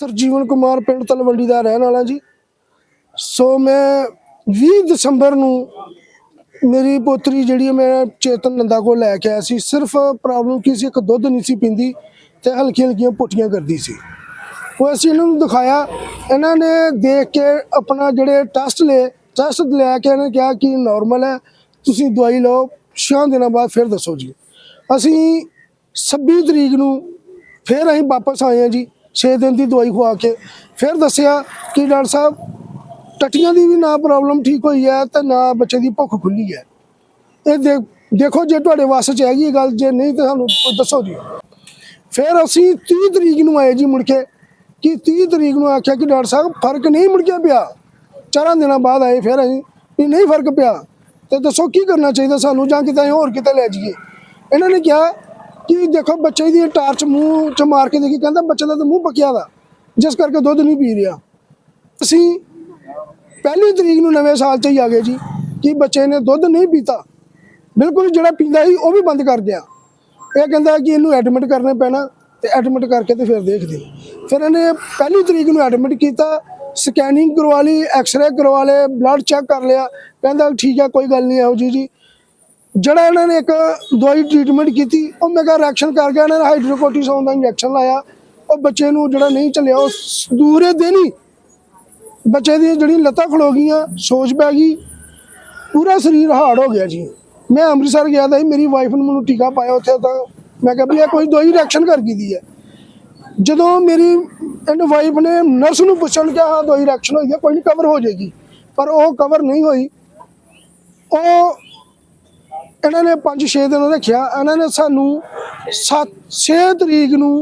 Sir, ਜੀਵਨ ਕੁਮਾਰ ਪਿੰਡ ਤਲਵੰਡੀ ਦਾ ਰਹਿਣ ਵਾਲਾ ਜੀ। ਸੋ ਮੈਂ 20 ਦਸੰਬਰ ਨੂੰ ਮੇਰੀ ਪੋਤਰੀ ਜਿਹੜੀ ਮੈਂ ਚੇਤਨ ਨੰਦਾ ਕੋਲ ਲੈ ਕੇ ਆਇਆ ਸੀ। ਸਿਰਫ ਪ੍ਰੋਬਲਮ ਕੀ ਸੀ, ਇੱਕ ਦੁੱਧ ਨਹੀਂ ਸੀ ਪੀਂਦੀ ਤੇ ਹਲਕੀ ਹਲਕੀਆਂ ਪੁੱਟੀਆਂ ਕਰਦੀ ਸੀ। ਉਹ ਅਸੀਂ ਇਹਨਾਂ ਨੂੰ ਦਿਖਾਇਆ। ਇਹਨਾਂ ਨੇ ਦੇਖ ਕੇ ਆਪਣਾ ਜਿਹੜੇ ਟੈਸਟ ਲਏ। ਟੈਸਟ ਲੈ ਕੇ ਇਹਨਾਂ ਨੇ ਕਿਹਾ ਕਿ ਨਾਰਮਲ ਹੈ, ਤੁਸੀਂ ਦਵਾਈ ਲਓ ਛੇ ਦਿਨਾਂ ਬਾਅਦ ਫਿਰ ਦੱਸੋ ਜੀ। ਅਸੀਂ 26 ਤਰੀਕ ਨੂੰ ਫਿਰ ਅਸੀਂ ਵਾਪਸ ਆਏ ਹਾਂ ਜੀ। 6 ਦਿਨ ਦੀ ਦਵਾਈ ਖਵਾ ਕੇ ਫਿਰ ਦੱਸਿਆ ਕਿ ਡਾਕਟਰ ਸਾਹਿਬ, ਟੱਟੀਆਂ ਦੀ ਵੀ ਨਾ ਪ੍ਰੋਬਲਮ ਠੀਕ ਹੋਈ ਹੈ ਤੇ ਨਾ ਬੱਚੇ ਦੀ ਭੁੱਖ ਖੁੱਲੀ ਹੈ। ਇਹ ਦੇ- ਦੇਖੋ ਜੇ ਤੁਹਾਡੇ ਵਾਸਤੇ ਚ ਹੈਗੀ ਗੱਲ, ਜੇ ਨਹੀਂ ਤਾਂ ਸਾਨੂੰ ਦੱਸੋ ਜੀ। ਫਿਰ ਅਸੀਂ 30 ਤਰੀਕ ਨੂੰ ਆਏ ਜੀ ਮੁੜ ਕੇ ਕਿ 30 ਤਰੀਕ ਨੂੰ ਆਖਿਆ ਕਿ ਡਾਕਟਰ ਸਾਹਿਬ ਫ਼ਰਕ ਨਹੀਂ ਮੁੜ ਕੇ ਪਿਆ। ਚਾਰਾਂ ਦਿਨਾਂ ਬਾਅਦ ਆਏ ਫਿਰ ਅਸੀਂ ਵੀ ਨਹੀਂ ਫ਼ਰਕ ਪਿਆ। ਤੇ ਦੱਸੋ ਕੀ ਕਰਨਾ ਚਾਹੀਦਾ ਸਾਨੂੰ ਜਾਂ ਕਿਤੇ ਅਸੀਂ ਹੋਰ ਕਿਤੇ ਲੈ ਜਾਈਏ। ਇਹਨਾਂ ਨੇ ਕਿਹਾ ਕਿ ਦੇਖੋ ਬੱਚੇ ਦੀ ਟਾਰਚ ਮੂੰਹ ਚ ਮਾਰ ਕੇ ਦੇਖੀ, ਕਹਿੰਦਾ ਬੱਚੇ ਦਾ ਤਾਂ ਮੂੰਹ ਪੱਕਿਆ ਵਾ, ਜਿਸ ਕਰਕੇ ਦੁੱਧ ਨਹੀਂ ਪੀ ਰਿਹਾ। ਅਸੀਂ ਪਹਿਲੀ ਤਰੀਕ ਨੂੰ ਨਵੇਂ ਸਾਲ 'ਚ ਹੀ ਆ ਗਏ ਜੀ, ਕਿ ਬੱਚੇ ਨੇ ਦੁੱਧ ਨਹੀਂ ਪੀਤਾ। ਬਿਲਕੁਲ ਜਿਹੜਾ ਪੀਂਦਾ ਸੀ, ਉਹ ਵੀ ਬੰਦ ਕਰ ਗਿਆ ਇਹ ਕਹਿੰਦਾ ਕਿ ਇਹਨੂੰ ਐਡਮਿਟ ਕਰਨੇ ਪੈਣਾ, ਤੇ ਐਡਮਿਟ ਕਰਕੇ ਤੇ ਫਿਰ ਦੇਖਦੇ ਫਿਰ ਇਹਨੇ ਪਹਿਲੀ ਤਰੀਕ ਨੂੰ ਐਡਮਿਟ ਕੀਤਾ ਸਕੈਨਿੰਗ ਕਰਵਾ ਲਈ ਐਕਸ-ਰੇ ਕਰਵਾ ਲਏ ਬਲੱਡ ਚੈੱਕ ਕਰ ਲਿਆ। ਕਹਿੰਦਾ ਠੀਕ ਆ, ਕੋਈ ਗੱਲ ਨਹੀਂ ਆਓ ਜੀ ਜੀ। ਜਿਹੜਾ ਇਹਨਾਂ ਨੇ ਇੱਕ ਦਵਾਈ ਟ੍ਰੀਟਮੈਂਟ ਕੀਤੀ, ਉਹ ਮੇਗਾ ਰਿਐਕਸ਼ਨ ਕਰ ਗਿਆ, ਇਹਨਾਂ ਨੇ ਹਾਈਡਰੋਕੋਰਟਿਸੋਨ ਦਾ ਇੰਜੈਕਸ਼ਨ ਲਾਇਆ। ਉਹ ਬੱਚੇ ਨੂੰ ਜਿਹੜਾ ਨਹੀਂ ਚੱਲਿਆ, ਉਹ ਦੂਰੇ ਦਿਨ ਹੀ ਬੱਚੇ ਦੀਆਂ ਜਿਹੜੀਆਂ ਲੱਤਾਂ ਖਲੋ ਗਈਆਂ, ਸੋਜ ਪੈ ਗਈ। ਪੂਰਾ ਸਰੀਰ ਹਾਰਡ ਹੋ ਗਿਆ ਜੀ। ਮੈਂ ਅੰਮ੍ਰਿਤਸਰ ਗਿਆ ਤਾਂ ਸੀ ਮੇਰੀ ਵਾਈਫ ਨੂੰ ਮੈਨੂੰ ਟੀਕਾ ਪਾਇਆ ਉੱਥੇ ਤਾਂ। ਮੈਂ ਕਿਹਾ ਵੀ ਇਹ ਕੋਈ ਦਵਾਈ ਰਿਐਕਸ਼ਨ ਕਰ ਗਈ ਦੀ ਹੈ। ਜਦੋਂ ਮੇਰੀ ਐਂਡ ਵਾਈਫ ਨੇ ਨਰਸ ਨੂੰ ਪੁੱਛਣ ਕਿ ਹਾਂ, ਦਵਾਈ ਰਿਐਕਸ਼ਨ ਹੋਈ ਹੈ, ਕੋਈ ਨਹੀਂ ਕਵਰ ਹੋ ਜਾਏਗੀ। ਪਰ ਉਹ ਕਵਰ ਨਹੀਂ ਹੋਈ। ਉਹ ਇਹਨਾਂ ਨੇ 5-6 ਦਿਨ ਰੱਖਿਆ ਇਹਨਾਂ ਨੇ ਸਾਨੂੰ 6 ਤਰੀਕ ਨੂੰ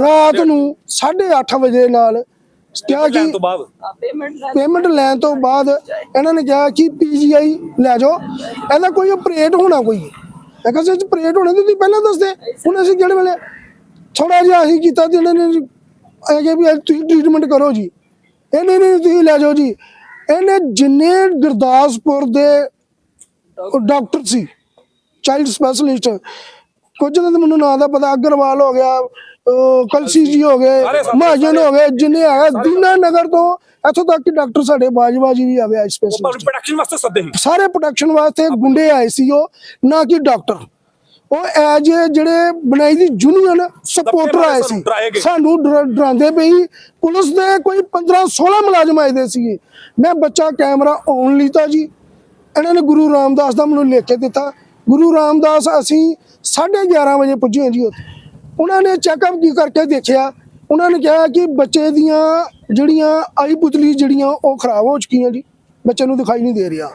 ਰਾਤ ਨੂੰ 8:30 ਵਜੇ ਨਾਲ ਕਿਹਾ ਕਿ ਪੇਮੈਂਟ ਲੈਣ ਤੋਂ ਬਾਅਦ ਇਹਨਾਂ ਨੇ ਕਿਹਾ ਕਿ ਪੀਜੀਆਈ ਲੈ ਜਾਓ। ਇਹਦਾ ਕੋਈ ਆਪਰੇਟ ਹੋਣਾ ਕੋਈ? ਮੈਂ ਕਿਹਾ ਸੀ ਆਪਰੇਟ ਹੋਣਾ ਤੇ ਤੁਸੀਂ ਪਹਿਲਾਂ ਦੱਸਦੇ ਹੁਣ ਅਸੀਂ ਜਿਹੜੇ ਵੇਲੇ? ਥੋੜਾ ਜਿਹਾ ਅਸੀਂ ਕੀਤਾ ਤੇ ਇਹਨਾਂ ਨੇ ਇਹ ਕਿ ਵੀ ਅੱਜ ਤੁਸੀਂ ਟ੍ਰੀਟਮੈਂਟ ਕਰੋ ਜੀ। ਇਹ ਨਹੀਂ ਨਹੀਂ ਤੁਸੀਂ ਲੈ ਜਾਓ ਜੀ। ਇਹਨੇ ਜਿੰਨੇ ਗੁਰਦਾਸਪੁਰ ਦੇ ਉਹ ਡਾਕਟਰ ਸੀ ਚਾਈਲਡ ਸਪੈਸ਼ਲਿਸਟ ਕੁਝ ਦਾ ਤਾਂ ਮੈਨੂੰ ਨਾਂ ਦਾ ਪਤਾ ਅਗਰਵਾਲ ਹੋ ਗਿਆ ਕਲਸੀ ਜੀ ਹੋ ਗਏ ਮਹਾਜਨ ਹੋ ਗਏ ਜਿੰਨੇ ਹੈ ਦੀਨਾ ਨਗਰ ਤੋਂ ਇੱਥੋਂ ਤੱਕ ਕਿ ਡਾਕਟਰ ਸਾਡੇ ਬਾਜਵਾ ਜੀ ਵੀ ਆਵੇ ਸਪੈਸ਼ਲਿਸਟ ਪ੍ਰੋਡਕਸ਼ਨ ਵਾਸਤੇ ਸੱਦੇ ਸੀ। ਸਾਰੇ ਪ੍ਰੋਟੈਕਸ਼ਨ ਵਾਸਤੇ ਗੁੰਡੇ ਆਏ ਸੀ ਉਹ ਨਾ ਕਿ ਡਾਕਟਰ ਉਹ ਐਜ ਜਿਹੜੇ ਬਣਾਈ ਦੀ ਯੂਨੀਅਨ ਸਪੋਰਟਰ ਆਏ ਸੀ। ਸਾਨੂੰ ਡਰਾਉਂਦੇ ਪਈ ਪੁਲਿਸ ਦੇ ਕੋਈ 15 16 ਮੁਲਾਜ਼ਮ ਆਏ ਦੇ ਸੀਗੇ। ਮੈਂ ਬੱਚਾ ਕੈਮਰਾ ਔਨ ਲੀਤਾ ਜੀ। ਇਹਨਾਂ ਨੇ ਗੁਰੂ ਰਾਮਦਾਸ ਦਾ ਮੈਨੂੰ ਲਿਖ ਕੇ ਦਿੱਤਾ। ਗੁਰੂ ਰਾਮਦਾਸ ਅਸੀਂ 11:30 ਵਜੇ ਪੁੱਜੇ ਜੀ ਉੱਥੇ। ਉਹਨਾਂ ਨੇ ਚੈੱਕਅਪ ਕੀ ਕਰਕੇ ਦੇਖਿਆ। ਉਹਨਾਂ ਨੇ ਕਿਹਾ ਕਿ ਬੱਚੇ ਦੀਆਂ ਜਿਹੜੀਆਂ ਆਈ ਪੁਤਲੀ ਜਿਹੜੀਆਂ ਉਹ ਖਰਾਬ ਹੋ ਚੁੱਕੀਆਂ ਜੀ। ਬੱਚੇ ਨੂੰ ਦਿਖਾਈ ਨਹੀਂ ਦੇ ਰਿਹਾ।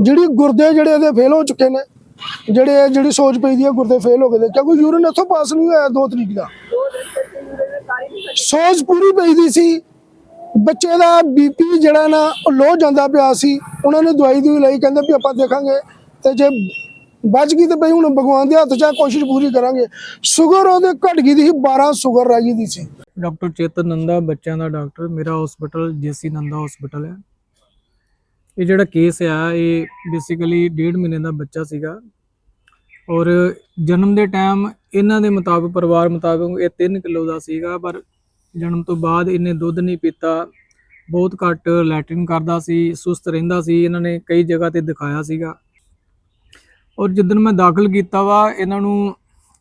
ਜਿਹੜੀ ਗੁਰਦੇ ਜਿਹੜੇ ਇਹਦੇ ਫੇਲ ਹੋ ਚੁੱਕੇ ਨੇ, ਜਿਹੜੇ ਜਿਹੜੀ ਸੋਚ ਪਈ ਦੀ ਹੈ ਗੁਰਦੇ ਫੇਲ ਹੋ ਗਏ ਨੇ। ਕਿਉਂਕਿ ਯੂਰਨ ਇੱਥੋਂ ਪਾਸ ਨਹੀਂ ਹੋਇਆ ਦੋ ਤਰੀਕ ਦਾ। ਸੋਚ ਪੂਰੀ ਪਈ ਦੀ ਸੀ। ਬੱਚੇ ਦਾ ਬੀਪੀ ਜਿਹੜਾ ਨਾ ਉਹ ਲੋ ਜਾਂਦਾ ਪਿਆ ਸੀ। ਉਹਨਾਂ ਨੇ ਦਵਾਈ ਦੀ ਲਈ, ਕਹਿੰਦੇ ਵੀ ਆਪਾਂ ਦੇਖਾਂਗੇ। ਤੇ ਜੇ ਬਚ ਗਈ ਤੇ ਬਈ ਹੁਣ ਭਗਵਾਨ ਦੇ ਹੱਥ 'ਚ ਆ, ਕੋਸ਼ਿਸ਼ ਪੂਰੀ ਕਰਾਂਗੇ। ਸ਼ੂਗਰ ਉਹਦੇ ਘਟ ਗਈ ਦੀ ਸੀ 12 ਸ਼ੂਗਰ ਰਹਿ ਗਈ ਦੀ ਸੀ। ਡਾਕਟਰ ਚੇਤਨ ਨੰਦਾ ਬੱਚਿਆਂ ਦਾ ਡਾਕਟਰ ਮੇਰਾ hospital J C Nanda hospital ਹੈ। ਇਹ ਜਿਹੜਾ ਕੇਸ ਆ ਇਹ ਬੇਸਿਕਲੀ ਡੇਢ ਮਹੀਨੇ ਦਾ ਬੱਚਾ ਸੀਗਾ। ਔਰ ਜਨਮ ਦੇ ਟਾਈਮ ਇਹਨਾਂ ਦੇ ਮੁਤਾਬਕ ਪਰਿਵਾਰ ਮੁਤਾਬਕ ਇਹ 3 ਕਿਲੋ ਦਾ ਸੀਗਾ ਪਰ ਜਨਮ ਤੋਂ ਬਾਅਦ ਇਹਨੇ ਦੁੱਧ ਨਹੀਂ ਪੀਤਾ। ਬਹੁਤ ਘੱਟ ਲੈਟਰਿਨ ਕਰਦਾ ਸੀ ਸੁਸਤ ਰਹਿੰਦਾ ਸੀ ਇਹਨਾਂ ਨੇ ਕਈ ਜਗ੍ਹਾ ਤੇ ਦਿਖਾਇਆ ਸੀਗਾ। ਔਰ ਜਿੱਦਣ ਮੈਂ ਦਾਖਲ ਕੀਤਾ ਵਾ, ਇਹਨਾਂ ਨੂੰ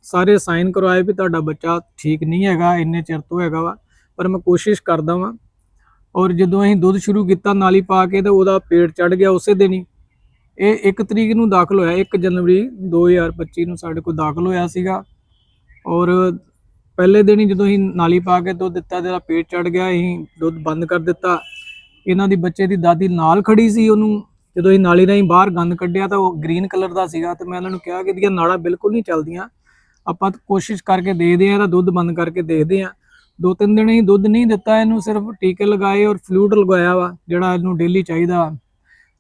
ਸਾਰੇ ਸਾਈਨ ਕਰਵਾਏ ਵੀ ਤੁਹਾਡਾ ਬੱਚਾ ਠੀਕ ਨਹੀਂ ਹੈਗਾ, ਇੰਨੇ ਚਿਰ ਤੋਂ ਹੈਗਾ ਵਾ, ਪਰ ਮੈਂ ਕੋਸ਼ਿਸ਼ ਕਰਦਾ ਵਾਂ। ਔਰ ਜਦੋਂ ਅਸੀਂ ਦੁੱਧ ਸ਼ੁਰੂ ਕੀਤਾ, ਨਾਲੀ ਪਾ ਕੇ ਤੇ ਉਹਦਾ ਪੇਟ ਚੜ ਗਿਆ ਉਸੇ ਦਿਨ ਹੀ। ਇਹ 1 ਤਰੀਕ ਨੂੰ ਦਾਖਲ ਹੋਇਆ 1 ਜਨਵਰੀ 2025 ਨੂੰ ਸਾਡੇ ਕੋਲ ਦਾਖਲ ਹੋਇਆ ਸੀਗਾ। ਔਰ ਪਹਿਲੇ ਦਿਨ ਹੀ ਜਦੋਂ ਅਸੀਂ ਨਾਲੀ ਪਾ ਕੇ ਦੁੱਧ ਦਿੱਤਾ ਤੇ ਉਹਦਾ ਪੇਟ ਚੜ ਗਿਆ, ਅਸੀਂ ਦੁੱਧ ਬੰਦ ਕਰ ਦਿੱਤਾ। ਇਹਨਾਂ ਦੀ ਬੱਚੇ ਦੀ ਦਾਦੀ ਨਾਲ ਖੜੀ ਸੀ ਉਹਨੂੰ। ਜਦੋਂ ਅਸੀਂ ਨਾਲੀ ਰਾਹੀਂ ਬਾਹਰ ਗੰਦ ਕੱਢਿਆ ਤਾਂ ਉਹ ਗ੍ਰੀਨ ਕਲਰ ਦਾ ਸੀਗਾ ਤੇ ਮੈਂ ਇਹਨਾਂ ਨੂੰ ਕਿਹਾ ਕਿ ਇਹਦੀਆਂ ਨਾੜਾਂ ਬਿਲਕੁਲ ਨਹੀਂ ਚੱਲਦੀਆਂ। ਆਪਾਂ ਕੋਸ਼ਿਸ਼ ਕਰਕੇ ਦੇਖਦੇ ਆ ਇਹਦਾ ਦੁੱਧ ਬੰਦ ਕਰਕੇ ਦੇਖਦੇ ਆ ਦੋ ਤਿੰਨ ਦਿਨ ਹੀ ਦੁੱਧ ਨਹੀਂ ਦਿੱਤਾ, ਇਹਨੂੰ ਸਿਰਫ ਟੀਕੇ ਲਗਾਏ ਔਰ ਫਲੂਇਡ ਲਗਾਇਆ ਵਾ, ਜਿਹੜਾ ਇਹਨੂੰ ਡੇਲੀ ਚਾਹੀਦਾ।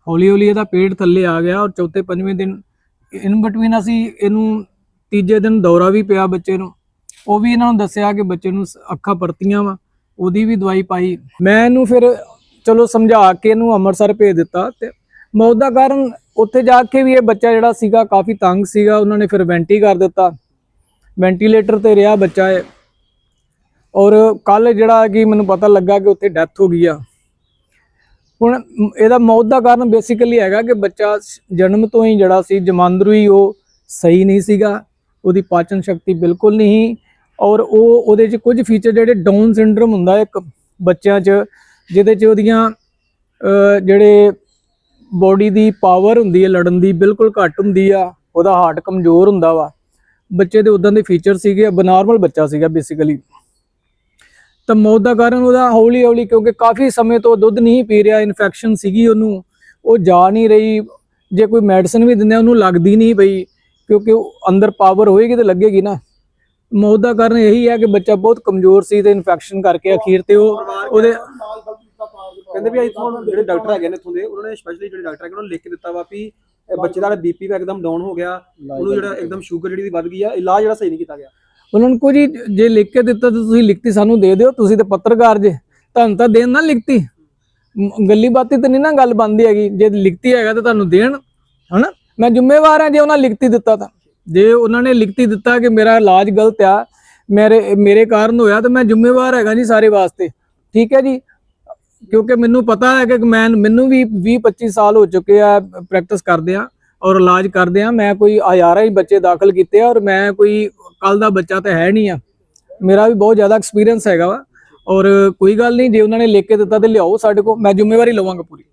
ਹੌਲੀ ਹੌਲੀ ਇਹਦਾ ਪੇਟ ਥੱਲੇ ਆ ਗਿਆ ਔਰ ਚੌਥੇ ਪੰਜਵੇਂ ਦਿਨ ਇਨ ਬਿਟਵੀਨ ਅਸੀਂ ਇਹਨੂੰ ਤੀਜੇ ਦਿਨ ਦੌਰਾ ਵੀ ਪਿਆ ਬੱਚੇ ਨੂੰ। ਉਹ ਵੀ ਇਹਨਾਂ ਨੂੰ ਦੱਸਿਆ ਕਿ ਬੱਚੇ ਨੂੰ ਅੱਖਾਂ ਪਰਤੀਆਂ ਵਾ, ਉਹਦੀ ਵੀ ਦਵਾਈ ਪਾਈ। ਮੈਂ ਇਹਨੂੰ ਫਿਰ ਚਲੋ ਸਮਝਾ ਕੇ ਇਹਨੂੰ ਅੰਮ੍ਰਿਤਸਰ ਭੇਜ ਦਿੱਤਾ ਤੇ ਮੌਤ ਦਾ ਕਾਰਨ ਉੱਥੇ ਜਾ ਕੇ ਵੀ ਇਹ ਬੱਚਾ ਜਿਹੜਾ ਸੀਗਾ ਕਾਫੀ ਤੰਗ ਸੀਗਾ, ਉਹਨਾਂ ਨੇ ਫਿਰ ਵੈਂਟੀ ਕਰ ਦਿੱਤਾ। ਵੈਂਟੀਲੇਟਰ ਤੇ ਰਿਹਾ ਬੱਚਾ ਇਹ। ਔਰ ਕੱਲ ਜਿਹੜਾ ਕਿ ਮੈਨੂੰ ਪਤਾ ਲੱਗਾ ਕਿ ਉੱਥੇ ਡੈਥ ਹੋ ਗਈ ਆ। ਹੁਣ ਇਹਦਾ ਮੌਤ ਦਾ ਕਾਰਨ ਬੇਸਿਕਲੀ ਹੈਗਾ ਕਿ ਬੱਚਾ ਜਨਮ ਤੋਂ ਹੀ ਜਿਹੜਾ ਸੀ, ਜਮਾਂਦਰੂ ਹੀ ਉਹ ਸਹੀ ਨਹੀਂ ਸੀਗਾ। ਉਹਦੀ ਪਾਚਨ ਸ਼ਕਤੀ ਬਿਲਕੁਲ ਨਹੀਂ ਔਰ ਉਹ ਉਹਦੇ 'ਚ ਕੁਝ ਫੀਚਰ ਜਿਹੜੇ ਡਾਊਨ ਸਿੰਡਰਮ ਹੁੰਦਾ ਇੱਕ ਬੱਚਿਆਂ 'ਚ, ਜਿਹਦੇ 'ਚ ਉਹਦੀਆਂ ਜਿਹੜੇ ਬੋਡੀ ਦੀ ਪਾਵਰ ਹੁੰਦੀ ਹੈ, ਲੜਨ ਦੀ ਬਿਲਕੁਲ ਘੱਟ ਹੁੰਦੀ ਆ, ਉਹਦਾ ਹਾਰਟ ਕਮਜ਼ੋਰ ਹੁੰਦਾ ਵਾ। ਬੱਚੇ ਦੇ ਉਦਾਂ ਦੇ ਫੀਚਰ ਸੀਗੇ ਬਨਾਰਮਲ ਬੱਚਾ ਸੀਗਾ ਬੇਸਿਕਲੀ ਤਾਂ ਮੌਤ ਦਾ ਕਾਰਨ ਉਹਦਾ ਹੌਲੀ ਹੌਲੀ, ਕਿਉਂਕਿ ਕਾਫੀ ਸਮੇਂ ਤੋਂ ਦੁੱਧ ਨਹੀਂ ਪੀ ਰਿਹਾ ਇਨਫੈਕਸ਼ਨ ਸੀਗੀ ਉਹਨੂੰ, ਉਹ ਜਾ ਨਹੀਂ ਰਹੀ। ਜੇ ਕੋਈ ਮੈਡੀਸਨ ਵੀ ਦਿੰਦੇ ਉਹਨੂੰ ਲੱਗਦੀ ਨਹੀਂ ਪਈ, ਕਿਉਂਕਿ ਅੰਦਰ ਪਾਵਰ ਹੋਏਗੀ ਤੇ ਲੱਗੇਗੀ ਨਾ। ਮੌਤ ਦਾ ਕਾਰਨ ਇਹੀ ਹੈ ਕਿ ਬੱਚਾ ਬਹੁਤ ਕਮਜ਼ੋਰ ਸੀ ਤੇ ਇਨਫੈਕਸ਼ਨ ਕਰਕੇ ਅਖੀਰ ਤੇ ਉਹ ਉਹਦੇ ਕਹਿੰਦੇ ਵੀ ਇੱਥੋਂ ਜਿਹੜੇ ਡਾਕਟਰ ਹੈਗੇ ਨੇ ਇੱਥੋਂ ਦੇ ਉਹਨਾਂ ਨੇ ਸਪੈਸ਼ਲੀ ਜਿਹੜੇ ਡਾਕਟਰ ਹੈਗੇ ਉਹਨਾਂ ਨੇ ਲਿਖ ਕੇ ਦਿੱਤਾ ਵਾ ਵੀ ਇਹ ਬੱਚੇ ਦਾ ਬੀਪੀ ਵੀ ਇੱਕਦਮ ਡਾਊਨ ਹੋ ਗਿਆ ਉਹਨੂੰ ਜਿਹੜਾ ਇੱਕਦਮ ਸ਼ੂਗਰ ਜਿਹੜੀ ਦੀ ਵੱਧ ਗਈ ਆ ਇਲਾਜ ਜਿਹੜਾ ਸਹੀ ਨਹੀਂ ਕੀਤਾ ਗਿਆ। ਉਹਨਾਂ ਨੂੰ ਕੋਈ ਜੇ ਲਿਖ ਕੇ ਦਿੱਤਾ ਤਾਂ ਤੁਸੀਂ ਲਿਖਤੀ ਸਾਨੂੰ ਦੇ ਦਿਓ ਤੁਸੀਂ ਤੇ ਪੱਤਰਕਾਰ ਜੇ ਤੁਹਾਨੂੰ ਤਾਂ ਦੇਣ ਨਾ ਲਿਖਤੀ। ਗੱਲੀ ਬਾਤੀ ਤੇ ਨਹੀਂ ਨਾ ਗੱਲ ਬੰਦੀ ਹੈਗੀ ਜੇ ਲਿਖਤੀ ਹੈਗਾ ਤਾਂ ਤੁਹਾਨੂੰ ਦੇਣ ਹਨਾ? ਮੈਂ ਜ਼ਿੰਮੇਵਾਰ ਹਾਂ ਜੇ ਉਹਨਾਂ ਲਿਖਤੀ ਦਿੱਤਾ ਤਾਂ। ਜੇ ਉਹਨਾਂ ਨੇ ਲਿਖਤੀ ਦਿੱਤਾ ਕਿ ਮੇਰਾ ਇਲਾਜ ਗਲਤ ਆ ਮੇਰੇ ਮੇਰੇ ਕਾਰਨ ਹੋਇਆ ਤਾਂ ਮੈਂ ਜ਼ਿੰਮੇਵਾਰ ਹੈਗਾ ਜੀ ਸਾਰੇ ਵਾਸਤੇ। ਠੀਕ ਹੈ ਜੀ? ਕਿਉਂਕਿ ਮੈਨੂੰ ਪਤਾ ਹੈ ਕਿ ਮੈਂ ਮੈਨੂੰ ਵੀ 20 25 ਸਾਲ ਹੋ ਚੁੱਕੇ ਆ ਪ੍ਰੈਕਟਿਸ ਕਰਦੇ ਆ ਔਰ ਇਲਾਜ ਕਰਦੇ ਆ। ਮੈਂ ਕੋਈ ਹਜ਼ਾਰਾਂ ਹੀ ਬੱਚੇ ਦਾਖਲ ਕੀਤੇ ਆ ਔਰ ਮੈਂ ਕੋਈ ਕੱਲ ਦਾ ਬੱਚਾ ਤਾਂ ਹੈ ਨਹੀਂ ਆ। ਮੇਰਾ ਵੀ ਬਹੁਤ ਜ਼ਿਆਦਾ ਐਕਸਪੀਰੀਅੰਸ ਹੈਗਾ ਵਾ। ਔਰ ਕੋਈ ਗੱਲ ਨਹੀਂ, ਜੇ ਉਹਨਾਂ ਨੇ ਲਿਖ ਕੇ ਦਿੱਤਾ ਤੇ ਲਿਆਓ ਸਾਡੇ ਕੋਲ, ਮੈਂ ਜ਼ਿੰਮੇਵਾਰੀ ਲਵਾਂਗਾ ਪੂਰੀ।